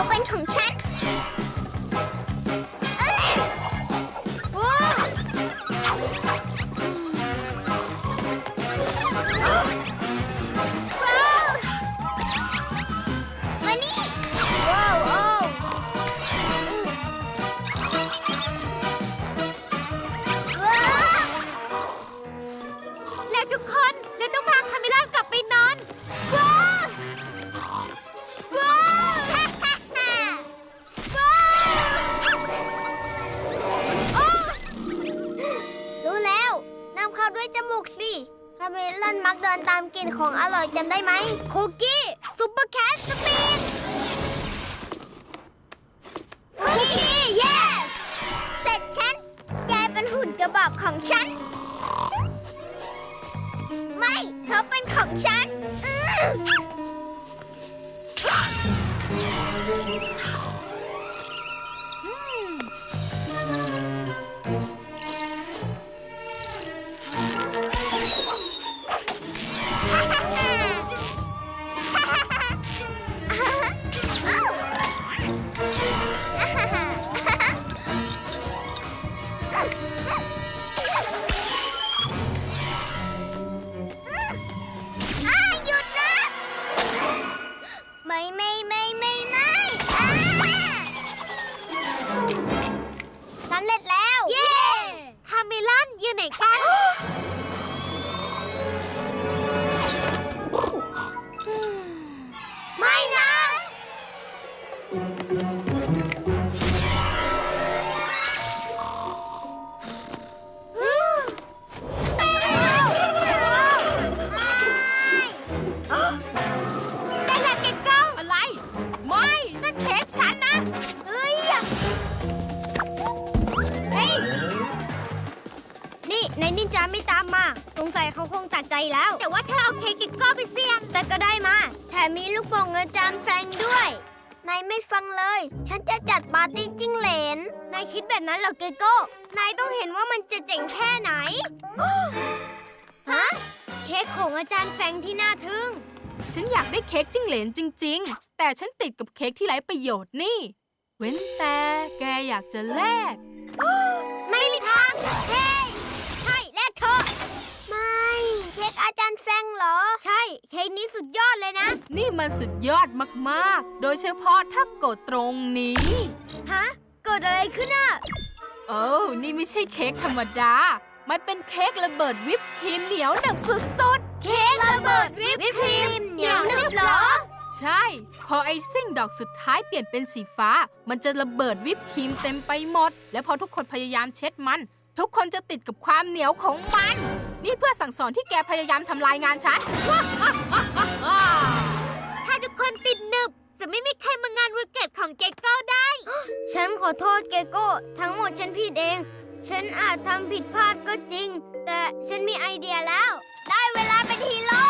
เขาเป็นของฉัน ต่ฉันติดกับเค้กที่ไร้ประโยชน์นี่ เว้นแต่แกอยากจะแลก ไม่มีทางเฮ้ยใช่แลกเถอะไม่ เค้กอาจารย์แฟรงค์เหรอ ใช่ เค้กนี้สุดยอดเลยนะ นี่มันสุดยอดมากๆ โดยเฉพาะถ้ากดตรงนี้ ฮะ เกิดอะไรขึ้นอะโอ้วนี่ไม่ใช่เค้กธรรมดา มันเป็นเค้กระเบิดวิปครีมเหนียวหนึบสุดเค้กระเบิดวิปครีมเหนียวหนึบเหรอๆ ใช่ พอไอซิ่งดอกสุดท้ายเปลี่ยนเป็นสีฟ้า มันจะระเบิดวิปครีมเต็มไปหมด และพอทุกคนพยายามเช็ดมัน ทุกคนจะติดกับความเหนียวของมัน นี่เพื่อสั่งสอนที่แกพยายามทำลายงานฉัน ถ้าทุกคนติดหนึบ จะไม่มีใครมางานวันเกิดของเก็กเก้าได้ ฉันขอโทษเกโก้ ทั้งหมดฉันผิดเอง ฉันอาจทำผิดพลาดก็จริง แต่ฉันมีไอเดียแล้ว ได้เวลาเป็นฮีโร่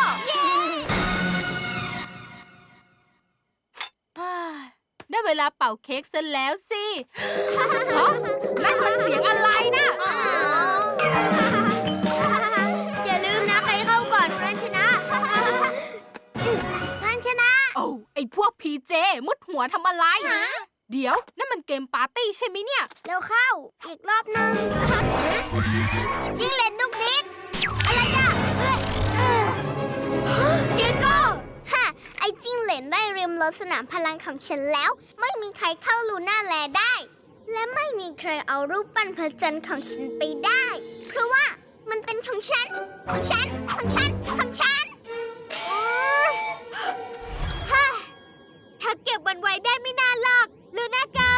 เย้ได้เวลาเป่าเค้กซะแล้วสิฮะนั่นมันเสียงอะไรนะอย่าลืมนะใครเข้าก่อนคนนั้นชนะ ฉันชนะ โอ้วไอพวกพีเจ มุดหัวทำอะไรเดี๋ยว นั่นมันเกมปาร์ตี้ใช่ไหมเนี่ย เร็วเข้า อีกรอบหนึ่งยิงเล่นดุกดิก จิ้งเหลนได้เรียมรถสนามพลังของฉันแล้ว ไม่มีใครเข้าลูน่าแลได้ และไม่มีใครเอารูปปั้นพระจันทร์ของฉันไปได้ เพราะว่ามันเป็นของฉัน ของฉัน ของฉัน ของฉันโอ๊ยฮ่าถ้าเก็บมันไว้ได้ไม่นานหรอกลูน่าเกา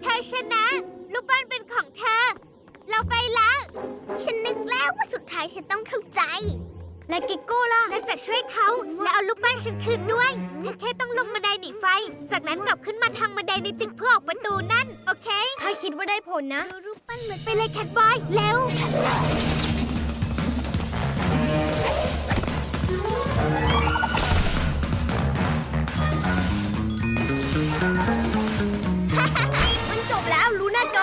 เธอชนะลูกปั้นเป็นของเธอ เราไปละ ฉันนึกแล้วว่าสุดท้ายเธอต้องเข้าใจ และกิกโก้ล่ะและจะช่วยเขาและเอาลูกปั้นฉันคืนด้วยเธอแค่ต้องลงบันไดหนีไฟ จากนั้นกลับขึ้นมาทางบันไดในตึกเพื่อออกประตูนั่น โอเค ถ้าคิดว่าได้ผลนะ รูปปั้นมันไปเลยแคทบอยเร็วมันจบแล้วลูน่าโก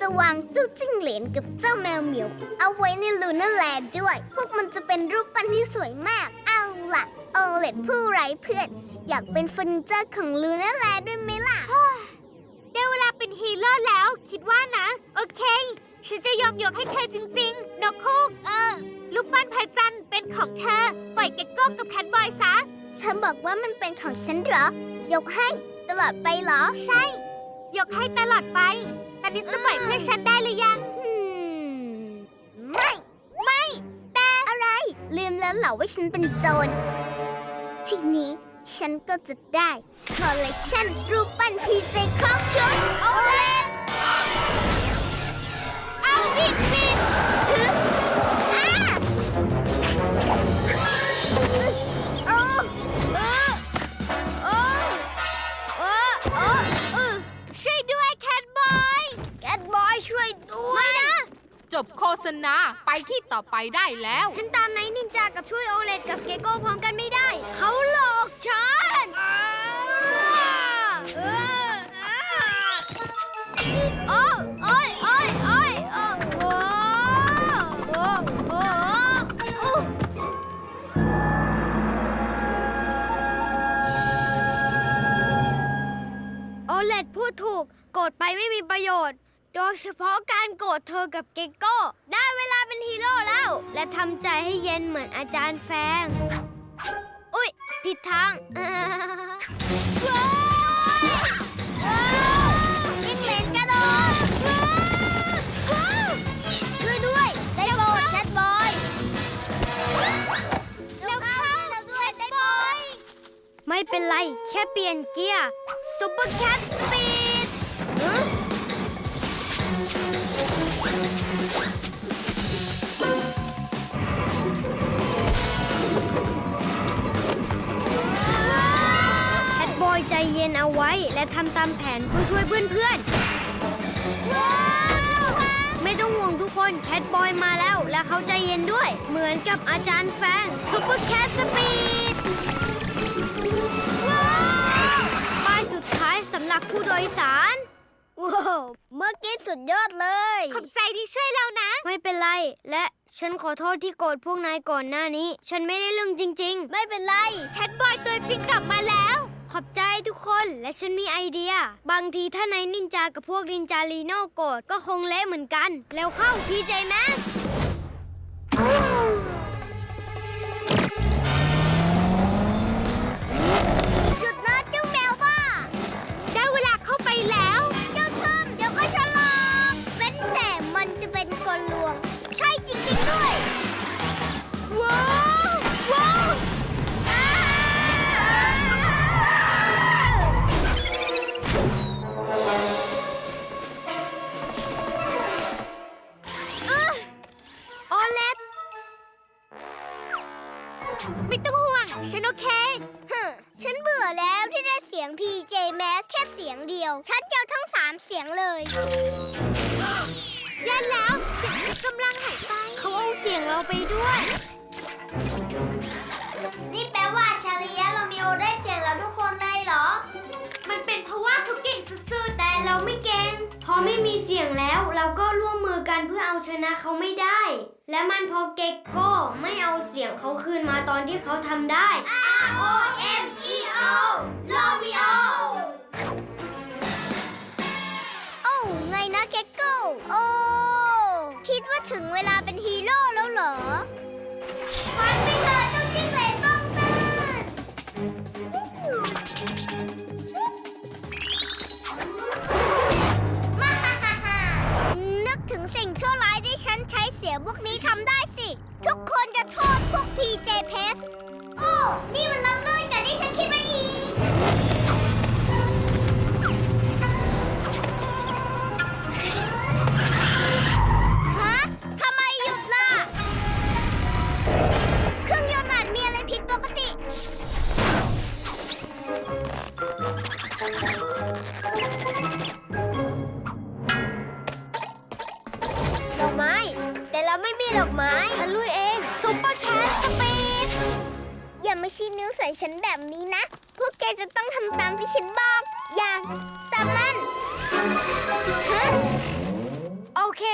จะวางเจ้าจิ้งเหลนนกับเจ้าแมวเหมียว เอาไว้ในลูน่าแลนด์ด้วย พวกมันจะเป็นรูปปั้นที่สวยมาก เอาล่ะ โอเลตผู้ไร้เพื่อน อยากเป็นเฟอร์นิเจอร์ของลูน่าแลนด์ด้วยไหมล่ะ ได้เวลาเป็นฮีโร่แล้ว คิดว่านะ โอเค ฉันจะยอมยกให้เธอจริงๆ นกคูก เออลูกปั้นพระจันทร์เป็นของเธอ ปล่อยเก็กโก้กับแคทบอยซะฉันบอกว่ามันเป็นของฉันเหรอ ยกให้ตลอดไปเหรอ ใช่ ยกให้ตลอดไปต อนนี้จะปล่อยเพื่อฉันได้หรือยังอืมไม่ ไม่ แต่อะไร ลืมแล้วเหรอว่าฉันเป็นโจร ทีนี้ฉันก็จะได้คอลเลกชันรูปปั้นพีเจครอบชุด โอเลนเอาดิสิฮึ จบโฆษณาไปที่ต่อไปได้แล้ว ฉันตามไนท์นินจากับช่วยโอเลตกับเกโก้พร้อมกันไม่ได้ เขาหลอกฉันเออโอ้โอ้ยโอ้ยโอ้ยโอ้โอ้โอ้โอ้โอ้โอเลตพูดถูก โกรธไปไม่มีประโยชน์ โดยเฉพาะการโกรธเธอกับเกโก้ ได้เวลาเป็นฮีโร่แล้ว และทำใจให้เย็นเหมือนอาจารย์แฟง อุ๊ย ผิดทางยิงเหลนกระโดดช่วยด้วยได้โบดแคทบอยเร็วเข้าแล้วด้วยได้บอย ไม่เป็นไร แค่เปลี่ยนเกียร์ซุปเปอร์แคทปี เย็นเอาไว้ และทำตามแผนเพื่อช่วยเพื่อนๆ ไม่ต้องห่วงทุกคนแคทบอยมาแล้ว และเขาใจเย็นด้วย เหมือนกับอาจารย์แฟงซุปเปอร์แคทสปีดป้ายสุดท้ายสำหรับผู้โดยสารว้าวเมื่อกี้สุดยอดเลย ขอบใจที่ช่วยเรานะ ไม่เป็นไร และฉันขอโทษที่โกรธพวกนายก่อนหน้านี้ ฉันไม่ได้เรื่องจริงไม่เป็นไรแคทบอยตัวจริงกลับมาแล้วๆ ขอบใจทุกคนและฉันมีไอเดีย บางทีถ้านายนินจากับพวกนินจาลีโน่โกรธก็คงเละเหมือนกัน แล้วเข้าพีเจแมส เขาทำได้ R O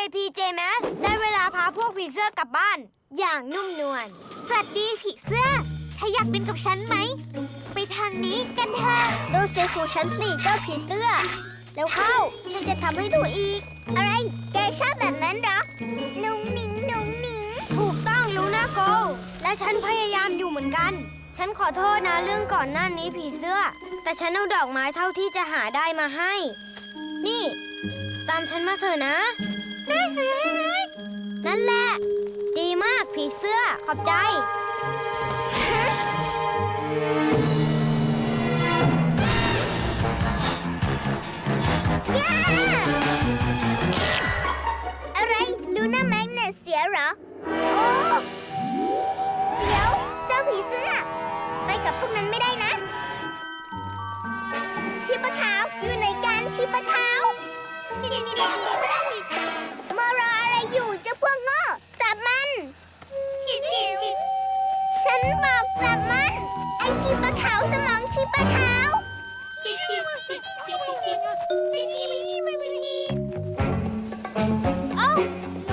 ที่ฉันบอกอย่างจำมันฮะโอเคพีเจแมสได้เวลาพาพวกผีเสื้อกลับบ้าน อย่างนุ่มนวล สวัสดีผีเสื้อเธออยากเป็นกับฉันไหม ไปทางนี้กันเถอะดูเสียงของฉันสิเจ้าผีเสื้อ แล้วเข้า ฉันจะทำให้ดูอีก อะไร แกชอบแบบนั้นเหรอ นุ่งหนิงนุ่งหนิง ถูกต้องลูน่าโก และฉันพยายามอยู่เหมือนกัน ฉันขอโทษนะเรื่องก่อนหน้านี้ผีเสื้อ แต่ฉันเอาดอกไม้เท่าที่จะหาได้มาให้ นี่ ตามฉันมาเถอะนะ นั่นแหละ ดีมากผีเสื้อขอบใจ อะไรลูน่าแมกเนตเสียเหรอ โอ้เดี๋ยวเจ้าผีเสื้อ ไปกับพวกนั้นไม่ได้นะ ชิปะขาวอยู่ไหนกันชิปะขาว ฉันบอกจับมัน ไอชิปะขาวสมองชิปะขาวเอ้า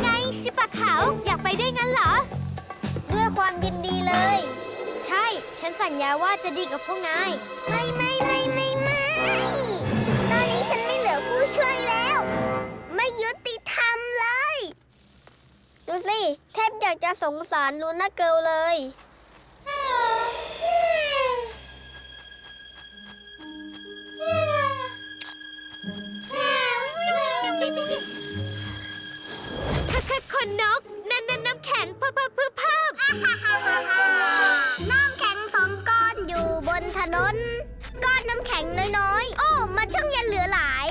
ไงชิปะขาวอยากไปได้วยงั้นเหรอ ด้วยความยินดีเลย ใช่ ฉันสัญญาว่าจะดีกับพวกนาย ไม่ไม่ไม่ไม่ไม่ตอนนี้ฉันไม่เหลือผู้ช่วยแล้ว ไม่ยุติธรรมเลย ดูสิ แทบอยากจะสงสารลูน่าเกิลเลย คนนก นั่นนั่นน้ำแข็งเพิ่มเพิ่มเพิ่มเพิ่มน้ำแข็งสองก้อนอยู่บนถนน ก้อนน้ำแข็งน้อยๆ โอ้ มันช่างยันเหลือหลาย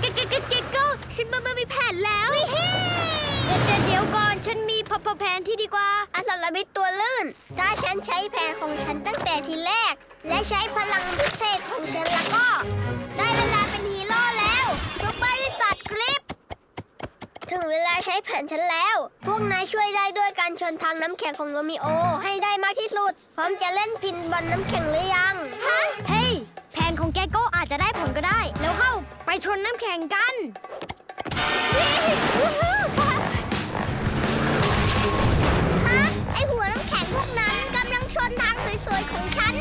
เกเกเกเกโก้ฉันมามามีแผนแล้วเดี๋ยวเดี๋ยวก่อนฉันมีพพแผนที่ดีกว่าอสรพิษตัวลื่น ถ้าฉันใช้แผนของฉันตั้งแต่ทีแรก และใช้พลังพิเศษของฉันแล้วก็ ได้เวลา เวลาใช้แผนฉันแล้ว พวกนายช่วยได้ด้วยการชนทางน้ำแข็งของโรมิโอ ให้ได้มากที่สุด พร้อมจะเล่นพินบอลน้ำแข็งหรือยังเฮ้ย แผนของแกโก้อาจจะได้ผลก็ได้ แล้วเข้าไปชนน้ำแข็งกัน ฮะ ไอหัวน้ำแข็งพวกนั้นกำลังชนทางสวยๆของฉัน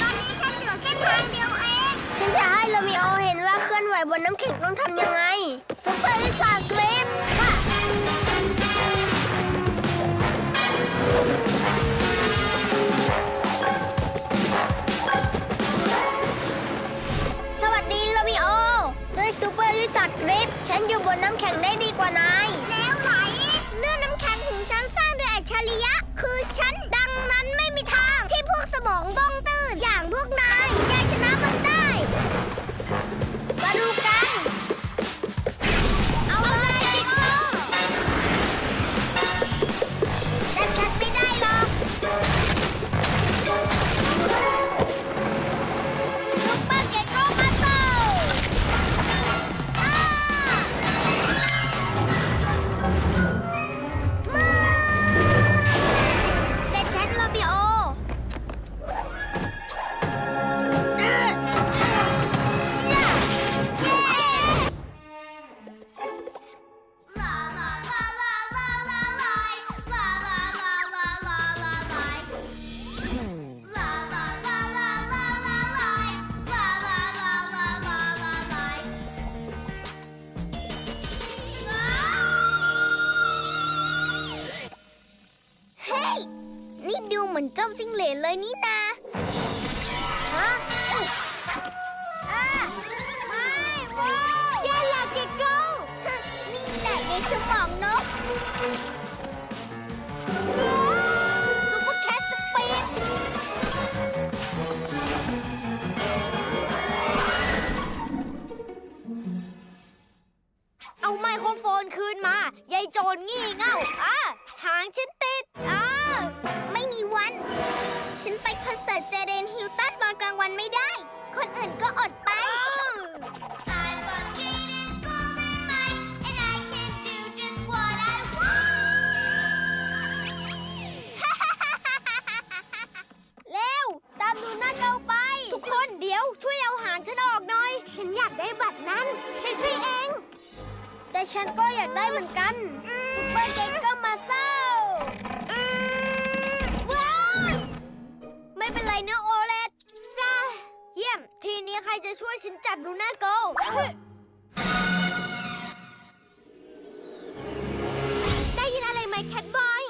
ตอนนี้ฉันเหลือแค่ทางเดียว ไหวบนน้ำแข็งต้องทำยังไงซุปเปอร์ลิซ่ากริปค่ะสวัสดีโรมิโอ ด้วยซูเปอร์ลิซ่ากริป ฉันอยู่บนน้ำแข็งได้ดีกว่านาย โจรงี่เง่าอะหางฉันติดอะไม่มีวัน ฉันไปคอนเสิร์ตเจเดนฮิวตันตอนกลางวันไม่ได้ คนอื่นก็อดไปเร็ว ตามดูหน้าเกาไป ทุกคนเดี๋ยวช่วยเอาหางฉันออกหน่อย ฉันอยากได้บัตรนั้น ฉันช่วยเอง ยากได้เหมือนกันซุปเปอร์เก็กก็มาเศร้าว้าวไม่เป็นไรนะโอเลตจ้าเยี่ยม ทีนี้ใครจะช่วยฉันจับลูน่าโกลได้ยินอะไรไหมแคทบอย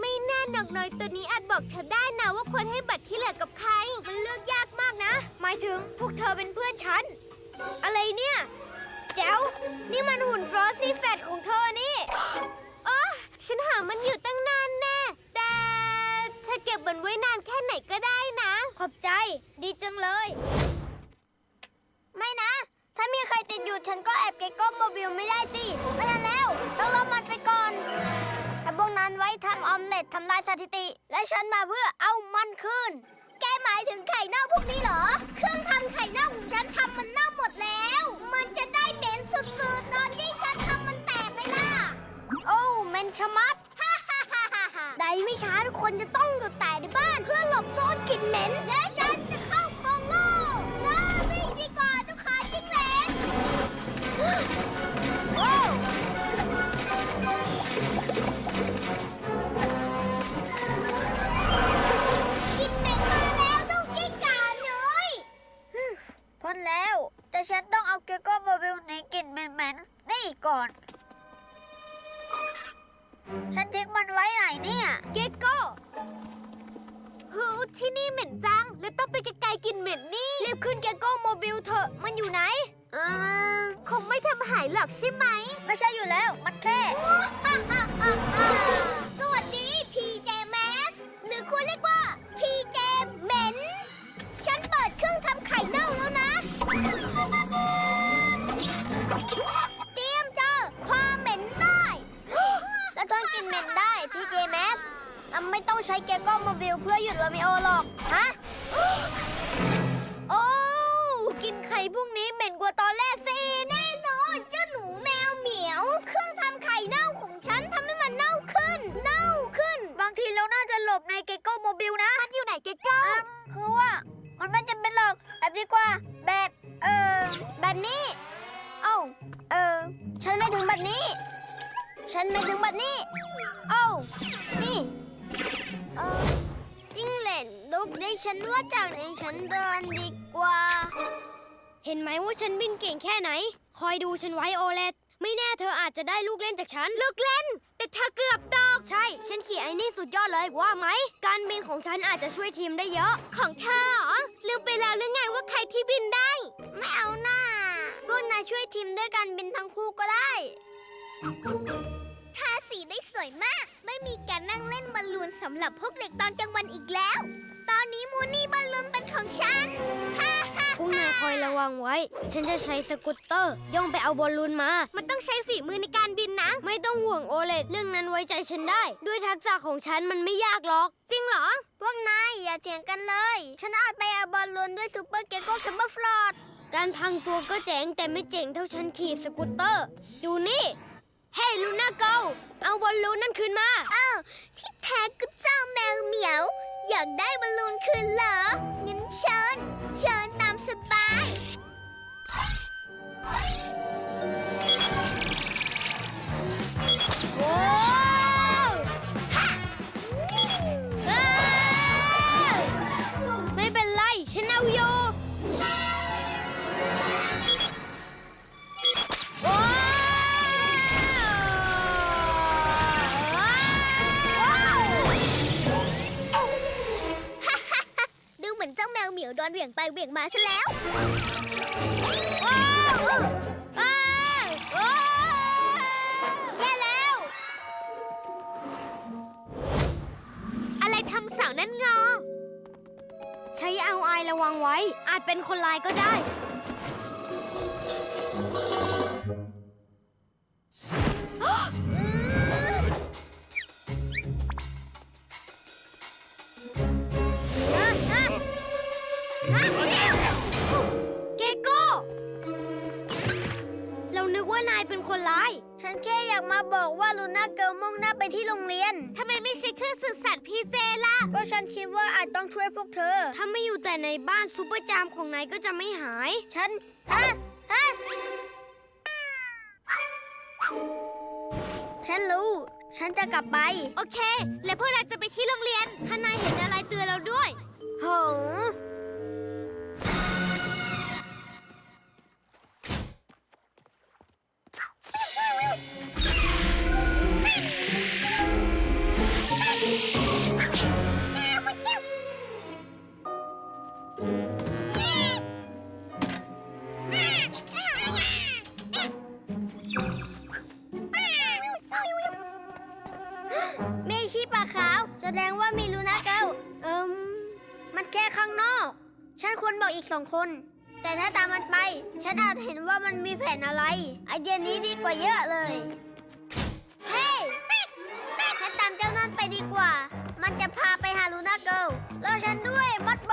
ไม่แน่นกน้อยตัวนี้อาจบอกเธอได้นะว่าควรให้บัตรที่เหลือกับใคร มันเลือกยากมากนะ หมายถึงพวกเธอเป็นเพื่อนฉัน นี่มันหุ่นฟรอสซี่แฟตของเธอนี่ โอ้ฉันหามันอยู่ตั้งนานแน่ แต่เธอเก็บมันไว้นานแค่ไหนก็ได้นะ ขอบใจ ดีจังเลย ไม่นะ ถ้ามีใครติดอยู่ฉันก็แอบเก็กก้มโมบิลไม่ได้สิ ไม่ทันแล้ว ต้องรอมันไปก่อนถ้าพวกนั้นไว้ทำออมเล็ตทำลายสถิติ และฉันมาเพื่อเอามันคืน หมายถึงไข่เน่าพวกนี้เหรอ เครื่องทำไข่เน่าของฉันทำมันเน่าหมดแล้ว มันจะได้เหม็นสุดๆตอนที่ฉันทำมันแตกเลยล่ะ โอ้เมนชะมัดใดไม่ช้าทุกคนจะต้องอยู่แต่ในบ้านเพื่อหลบซ่อนกลิ่นเหม็น และฉันจะเข้าคลองโลกเลิกวิ่งดีกว่าทุกขาจิ้งเหลน ก่อน ฉันทิ้งมันไว้ไหนเนี่ยเกโก้หูที่นี่เหม็นจัง แล้วต้องไปไกลๆกลินเหม็นนี่รีบขึ้นเกโก้โมบิลเถอะ มันอยู่ไหนอ่าคงไม่ทำหายหรอกใช่ไหม ไม่ใช่อยู่แล้ว มันแค่สวัสดี ไม่ต้องใช้เกโก้โมบิลเพื่อหยุดโรมิโอหรอก ฮะ โอ้กินไข่พวกนี้เหม็นกว่าตอนแรกสิแน่นอนเจ้าหนูแมวเหมียว เครื่องทำไข่เน่าของฉันทำให้มันเน่าขึ้น เน่าขึ้น บางทีเราน่าจะหลบในเกโก้โมบิลนะ มันอยู่ไหนเกโก้คือว่า มันไม่จำเป็นหรอกแบบดีกว่า แบบ เออแบบนี้ เอ้า เออ ฉันไม่ถึงแบบนี้ ฉันไม่ถึงแบบนี้ นว่าจากนี้ฉันเดินดีกว่า เห็นไหมว่าฉันบินเก่งแค่ไหน คอยดูฉันไว้โอเลตไม่แน่เธออาจจะได้ลูกเล่นจากฉัน ลูกเล่น แต่เธอเกือบตก ใช่ ฉันขี่ไอ้นี่สุดยอดเลยว่าไหม การบินของฉันอาจจะช่วยทีมได้เยอะ ของเธอเหรอลืมไปแล้วหรือไงว่าใครที่บินได้ ไม่เอาหน้าพวกนายช่วยทีมด้วยการบินทั้งคู่ก็ได้ทาสีได้สวยมาก ไม่มีการนั่งเล่นบอลลูนสำหรับพวกเด็กตอนกลางวันอีกแล้ว ตอนนี้มูนี่บอลลูนเป็นของฉัน ฮ่าฮ่าพวกนายคอยระวังไว้ ฉันจะใช้สกูตเตอร์ ย่องไปเอาบอลลูนมา มันต้องใช้ฝีมือในการบินนะ ไม่ต้องห่วงโอเลตเรื่องนั้นไว้ใจฉันได้ ด้วยทักษะของฉันมันไม่ยากหรอก จริงเหรอ พวกนายอย่าเถียงกันเลย ฉันอาจไปเอาบอลลูนด้วยซูเปอร์เกโก้แคมเบอร์ฟลอด การพังตัวก็เจ๋งแต่ไม่เจ๋งเท่าฉันขี่สกูตเตอร์ ดูนี่ เฮ้ลูน่าเกาเอาบอลลูนนั่นคืนมา อ้าว ที่แท้ก็เจ้าแมวเหมียว อยากได้บอลลูนคืนเหรอ งั้นเชิญ เชิญตามสบายว้ โดนเหวี่ยงไปเหวี่ยงมาซะแล้วว้าวว้าวว้าวแย่แล้ว อะไรทำเสานั่นงอ ใช้เอาไอระวังไว้ อาจเป็นคนลายก็ได้ ซูเปอร์จามของนายก็จะไม่หาย ฉัน ฮะ ฮะ ฉันรู้ ฉันจะกลับไป โอเค แล้วพวกเราจะไปที่โรงเรียน ถ้านายเห็นอะไรเตือนเราด้วย โห ดงว่ามีลูนาเกลเอิมมันแค่ข้างนอก ฉันควรบอกอีกสองคน แต่ถ้าตามมันไป ฉันอาจเห็นว่ามันมีแผนอะไร ไอเดียนี้ดีกว่าเยอะเลย เฮ้ยฉันตามเจ้านั่นไปดีกว่า มันจะพาไปหาลูน่าเกิลรอฉันด้วยมัดโบ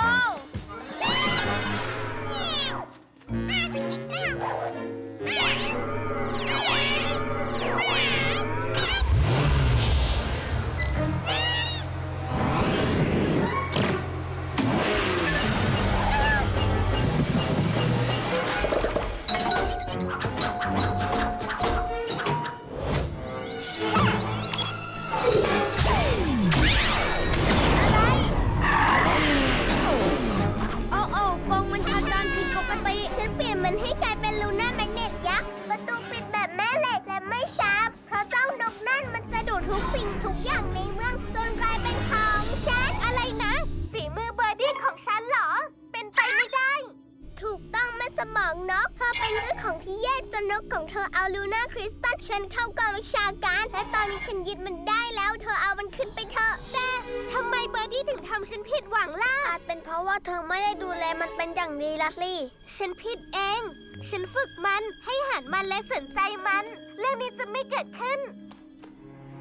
ว่าเธอไม่ได้ดูแลมันเป็นอย่างดีละสิ ฉันผิดเอง ฉันฝึกมันให้หันมันและสนใจมัน เรื่องนี้จะไม่เกิดขึ้น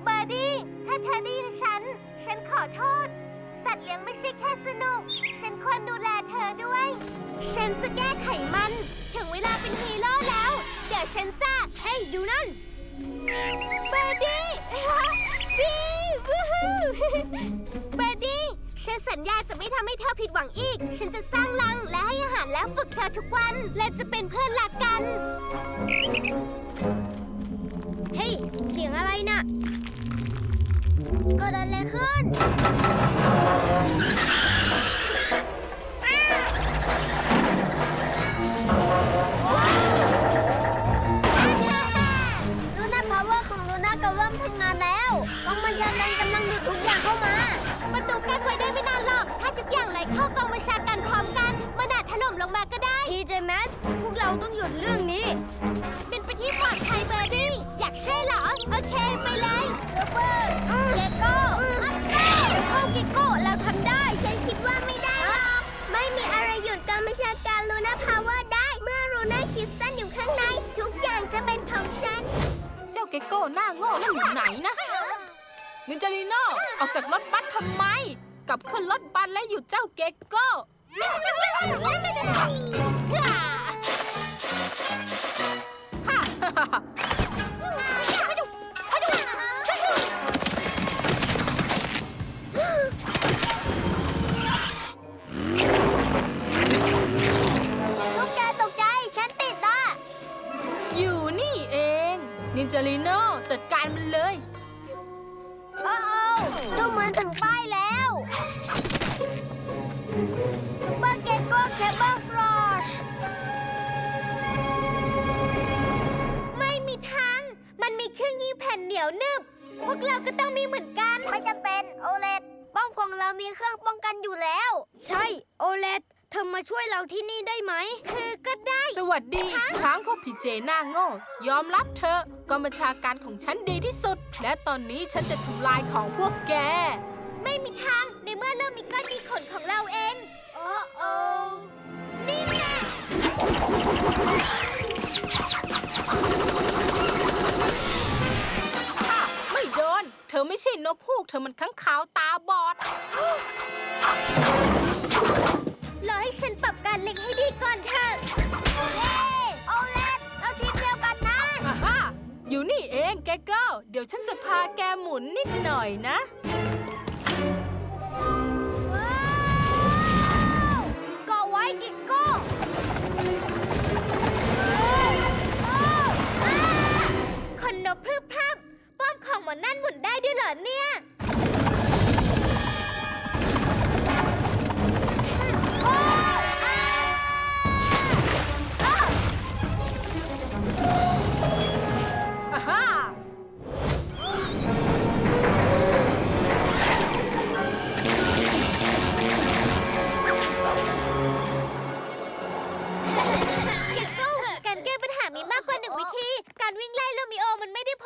เบอร์ดี้ ถ้าเธอได้ยินฉัน ฉันขอโทษ สัตว์เลี้ยงไม่ใช่แค่สนุก ฉันควรดูแลเธอด้วย ฉันจะแก้ไขมัน ถึงเวลาเป็นฮีโร่แล้ว เดี๋ยวฉันจะเฮ้ยดูนั่นเบอร์ดี้ บีวูฮูเบอร์ดี้ ฉันสัญญาจะไม่ทำให้เธอผิดหวังอีก ฉันจะสร้างรังและให้อาหารและฝึกเธอทุกวัน และจะเป็นเพื่อนรักกัน เฮ้ย เสียงอะไรน่ะเกิดอะไรขึ้น ลูน่าพาวเวอร์ของลูน่าก็เริ่มทำงานแล้วกองบัญชาการกำลังดูดทุกอย่างเข้ามา ประตูกั้นไว้ ทุกอย่างไหลเข้ากองบัญชาการพร้อมกันมันอาจถล่มลงมาก็ได้ทีเจแมสพวกเราต้องหยุดเรื่องนี้เป็นไปที่ปลอดภัยเบอร์ดี้อยากช่วยเหรอ โอเค ไปเลยซูเปอร์เกโก้มัสโก้โอเคโก้เราทำได้ ฉันคิดว่าไม่ได้หรอก ไม่มีอะไรหยุดการบัญชาการลูน่าพาวเวอร์ได้ เมื่อลูน่าคริสตันอยู่ข้างใน ทุกอย่างจะเป็นของฉัน เจ้าเกกโก้หน้าโง่นั่นอยู่ไหนนะนินจาลีโน่ออกจากรถบัสทำไม กลับขึ้นรถบัสและหยุดเจ้าเกกโก้ทุกแกตกใจ ฉันติดอะ อยู่นี่เอง นินจาลีโน่จัดการมันเลยโอ้โอ้ ดูเหมือนถึงป้ายแล้วซูเปอร์เกโก้เคเบิลฟลอชไม่มีทาง มันมีเครื่องยิงแผ่นเหนียวหนึบ พวกเราก็ต้องมีเหมือนกัน ไม่จะเป็นโอเลตป้อมของเรามีเครื่องป้องกันอยู่แล้ว ใช่ โอเลต เธอมาช่วยเราที่นี่ได้ไหมคือก็ได้ สวัสดีอีกครั้งพวกพีเจหน้าโง่ยอมรับเธอะกองบัญชาการของฉันดีที่สุด และตอนนี้ฉันจะทำลายของพวกแก ไม่มีทาง ในเมื่อเริ่มมีก้อนดีขนของเราเอง โอ้โอ้นี่แน่ค่ะไม่โดน เธอไม่ใช่นกฮูก เธอมันข้างขาวตาบอดาแกหมุนนิดหน่อยนะ ก็ไว้กิกโก้คนนกพรึบพรับป้อมของหมอนั่นหมุนได้ด้วยเหรอเนี่ย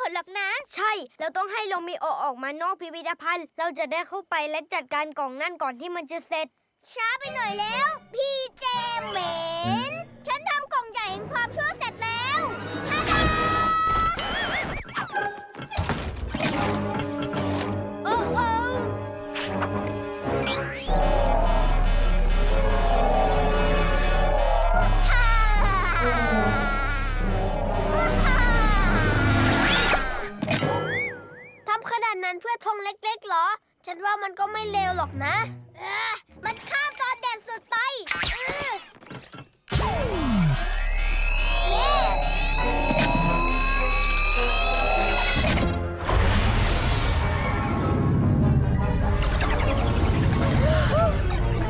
ดหรอกนะ ใช่ เราต้องให้โรมิโอออกมานอกพิพิธภัณฑ์ เราจะได้เข้าไปและจัดการกล่องนั่นก่อนที่มันจะเสร็จ ช้าไปหน่อยแล้ว พี่เจมเหมนฉันทำกล่องใหญ่แห่งความชั่วเสันเพื่อธงเล็กๆเหรอ ฉันว่ามันก็ไม่เลวหรอกนะ มันข้ามตอนเด็ดสุดไป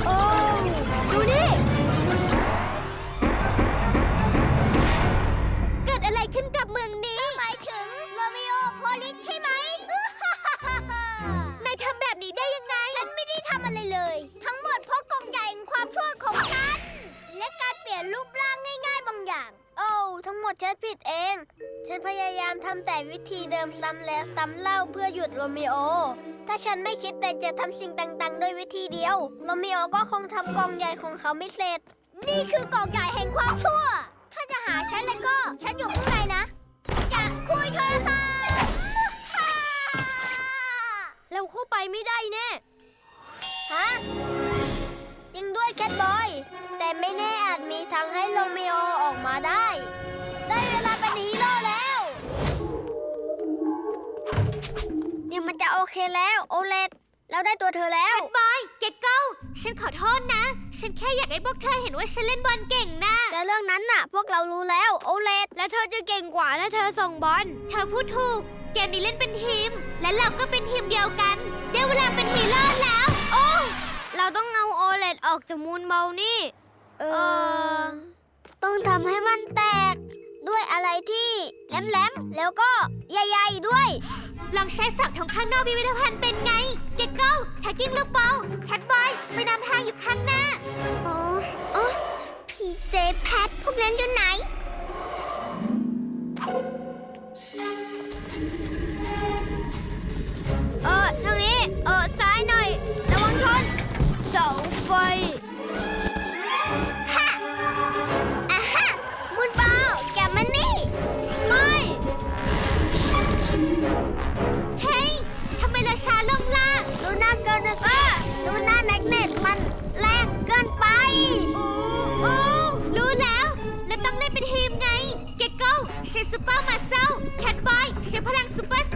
โอ้ดูนี่เกิดอะไรขึ้นกับเมืองนี้ วิธีเดิมซ้ำแล้วซ้ำเล่าเพื่อหยุดโรมิโอ ถ้าฉันไม่คิดแต่จะทำสิ่งต่างๆ ด้วยวิธีเดียว โรมิโอก็คงทำกล่องใหญ่ของเขาไม่เสร็จ นี่คือกล่องใหญ่แห่งความชั่ว ถ้าจะหาฉันแล้วก็ ฉันอยู่ข้างในนะ จะคุยโทรศัพท์เราเข้าไปไม่ได้แน่ ฮะยิงด้วยแคทบอย แต่ไม่แน่อาจมีทางให้โรมิโอออกมาได้ เดี๋ยวมันจะโอเคแล้วโอเลตเราได้ตัวเธอแล้ว บอย เก็กโก้ฉันขอโทษนะ ฉันแค่อยากให้พวกเธอเห็นว่าฉันเล่นบอลเก่งนะ แต่เรื่องนั้นน่ะ พวกเรารู้แล้วโอเลตและเธอจะเก่งกว่าถ้าเธอส่งบอล เธอพูดถูก เกมนี้เล่นเป็นทีม และเราก็เป็นทีมเดียวกัน ได้เวลาเป็นฮีโร่แล้ว โอ้เราต้องเอาโอเลตออกจากมูนเบลนี่ เอเอออ ต้องทำให้มันแตก ด้วยอะไรที่แหลมๆแล้วก็ใหญ่ๆด้วย ลองใช้สับทางข้างนอกพิพิธภัณฑ์เป็นไง เก็ตโก้แท็กกิ้งลูกบอลแคทบอยไปนำทางอยู่ข้างหน้า อ๋ออ๋อพีเจแพทพวกนั้นอยู่ไหน เออทางนี้ เออซ้าย ช้าลงล่างลูน่าเกินเออลูน่าแมกเนตมันแรงเกินไปโอ้โอ้รู้แล้ว แล้วต้องเล่นเป็นทีมไงเก็กโก้ใช้ซูเปอร์มาเซลแคทบอยใช้พลังซูเปอร์